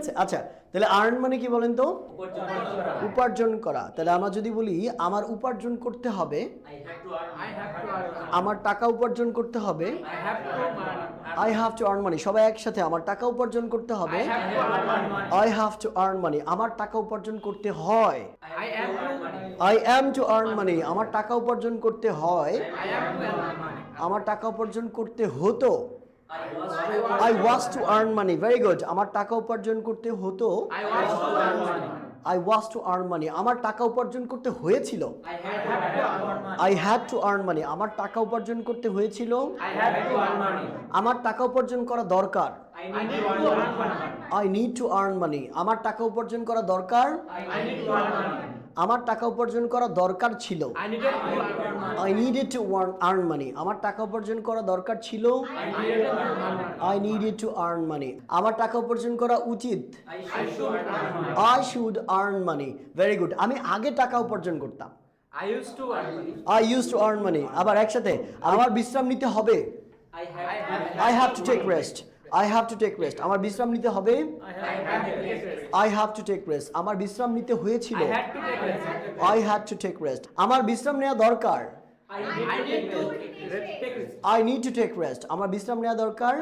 আছে আচ্ছা তাহলে আর্ন মানে কি বলেন তো উপার্জন করা তাহলে আমরা যদি বলি আমার উপার্জন করতে হবে. আমার টাকা উপার্জন করতে হবে I have to earn money সবাই একসাথে আমার টাকা উপার্জন করতে হবে I have to earn money আমার টাকা উপার্জন করতে হয়. I am to earn money আমার টাকা উপার্জন করতে হয়. আমার টাকা উপার্জন করতে হতো I was to earn money very good আমার টাকা উপার্জন করতে হতো? I was to earn money. I was to earn money আমার টাকা উপার্জন করতে হয়েছিল? I had to earn money. I had to earn money আমার টাকা উপার্জন করতে হয়েছিল? I had to earn money. আমার টাকা উপার্জন করা দরকার? I need to earn money. I need to earn money আমার টাকা উপার্জন করা দরকার? আমার টাকা উপার্জন করা দরকার ছিল। I needed to earn money. I needed to earn money আমার টাকা উপার্জন করা দরকার ছিল। I needed to earn money. I needed to earn money আমার টাকা উপার্জন করা উচিত। I should earn money. I should earn money very good আমি আগে টাকা উপার্জন করতাম। I used to earn money. I use to earn money আবার একসাথে। আমার বিশ্রাম নিতে হবে। I have to take rest I have to take rest আমার বিশ্রাম নিতে হবে? I have to take rest. I have to take rest আমার বিশ্রাম নিতে হয়েছিল? I had to take rest. I had to take rest আমার বিশ্রাম নেওয়া দরকার? I need to take rest আমার বিশ্রাম নেওয়া দরকার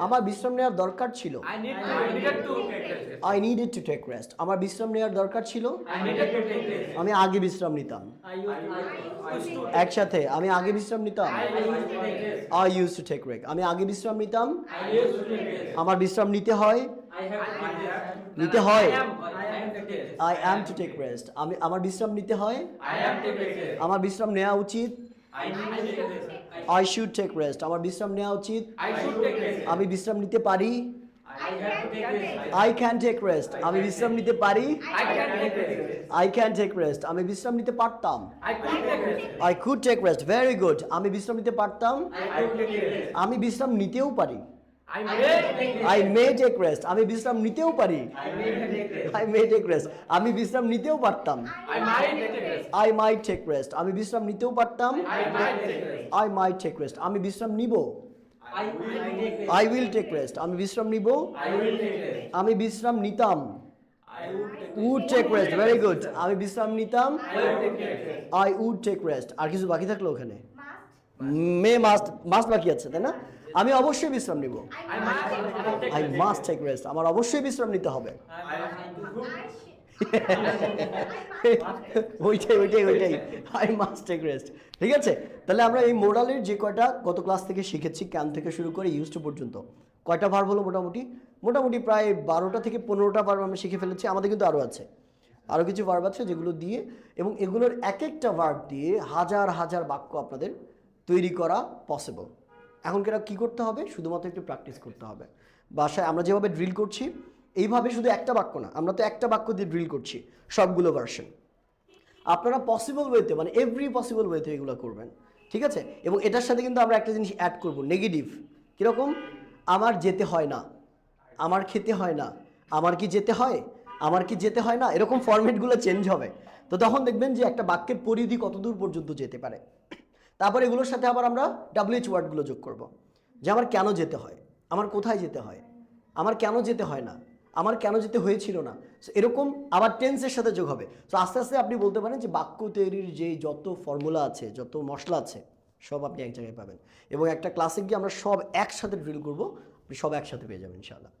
আমার বিশ্রাম নেওয়ার দরকার ছিল I need to take rest আমার বিশ্রাম নেওয়ার দরকার ছিল আমি আগে বিশ্রাম নিতাম একসাথে আমি আগে বিশ্রাম নিতাম I use to take wreck আমি আগে বিশ্রাম নিতাম আমার বিশ্রাম নিতে হয় নিতে হয় I am to take rest আমি আমার বিশ্রাম নিতে হয় I am to take rest. আমার বিশ্রাম নেওয়া উচিত I need to take rest. I should take rest আমার বিশ্রাম নেওয়া উচিত I should take rest. আমি বিশ্রাম নিতে পারি I have take rest. I can take rest আমি বিশ্রাম নিতে পারি I can take rest. I can take rest আমি বিশ্রাম নিতে পারতাম I could take rest. I could take rest very good আমি বিশ্রাম নিতে পারতাম I could take rest. আমি বিশ্রাম নিতেও পারি I may take rest. I may take rest আমি বিশ্রাম নিতেও পারি I may take rest. I may take rest আমি বিশ্রাম নিতেও পারতাম I might take rest. I might take rest আমি বিশ্রাম নিতেও পারতাম I might take rest. I might take rest আমি বিশ্রাম নিব I will take rest. I will take rest আমি বিশ্রাম নিব I will take rest. আমি বিশ্রাম নিতাম I would take would take rest very good আমি বিশ্রাম নিতাম I will take rest. I would take rest আর কিছু বাকি থাকল ওখানে মে মাস্ট মাস্ট বাকি আছে তাই না? আমি অবশ্যই বিশ্রাম নিব। আই মাস্ট টেক রেস্ট আমার অবশ্যই বিশ্রাম নিতে হবে। ওইটাই ওইটাই ওইটাই। আই মাস্ট টেক রেস্ট ঠিক আছে? তাহলে আমরা এই মোরালের যে কয়টা গত ক্লাস থেকে শিখেছি ক্যান থেকে শুরু করে ইউজ টু পর্যন্ত কয়টা ভার্ব হলো মোটামুটি? মোটামুটি প্রায় বারোটা থেকে পনেরোটা ভার্ব আমরা শিখে ফেলেছি আমাদের কিন্তু আরও আছে। আরও কিছু ভার্ব আছে যেগুলো দিয়ে এবং এগুলোর এক একটা ভার্ব দিয়ে হাজার হাজার বাক্য আপনাদের তৈরি করা পসিবল এখন কেন কী করতে হবে? শুধুমাত্র একটু প্র্যাকটিস করতে হবে। বাসায় আমরা যেভাবে ড্রিল করছি, এইভাবে শুধু একটা বাক্য না, আমরা তো একটা বাক্য দিয়ে ড্রিল করছি, সবগুলো ভার্সন আপনারা পসিবল ওয়েতে মানে এভরি পসিবল ওয়েতে এগুলো করবেন, ঠিক আছে? এবং এটার সাথে কিন্তু আমরা একটা জিনিস অ্যাড করব নেগেটিভ কীরকম? আমার যেতে হয় না, আমার খেতে হয় না, আমার কি যেতে হয়, আমার কি যেতে হয় না, এরকম ফরম্যাটগুলো চেঞ্জ হবে। তো তখন দেখবেন যে একটা বাক্যের পরিধি কতদূর পর্যন্ত যেতে পারে। তারপর এগুলোর সাথে আবার আমরা ডাব্লিউএইচ ওয়ার্ডগুলো যোগ করব। যে আমার কেন যেতে হয়? আমার কোথায় যেতে হয়? আমার কেন যেতে হয় না? আমার কেন যেতে হয়েছিল না? এরকম আবার টেন্সের সাথে যোগ হবে। তো আস্তে আস্তে আপনি বলতে পারেন যে বাক্য তৈরির যে যত ফর্মুলা আছে, যত মশলা আছে, সব আপনি এক জায়গায় পাবেন। এবং একটা ক্লাসে গিয়ে আমরা সব একসাথে ড্রিল করব, আপনি সব একসাথে পেয়ে যাবেন, ইনশাআল্লাহ।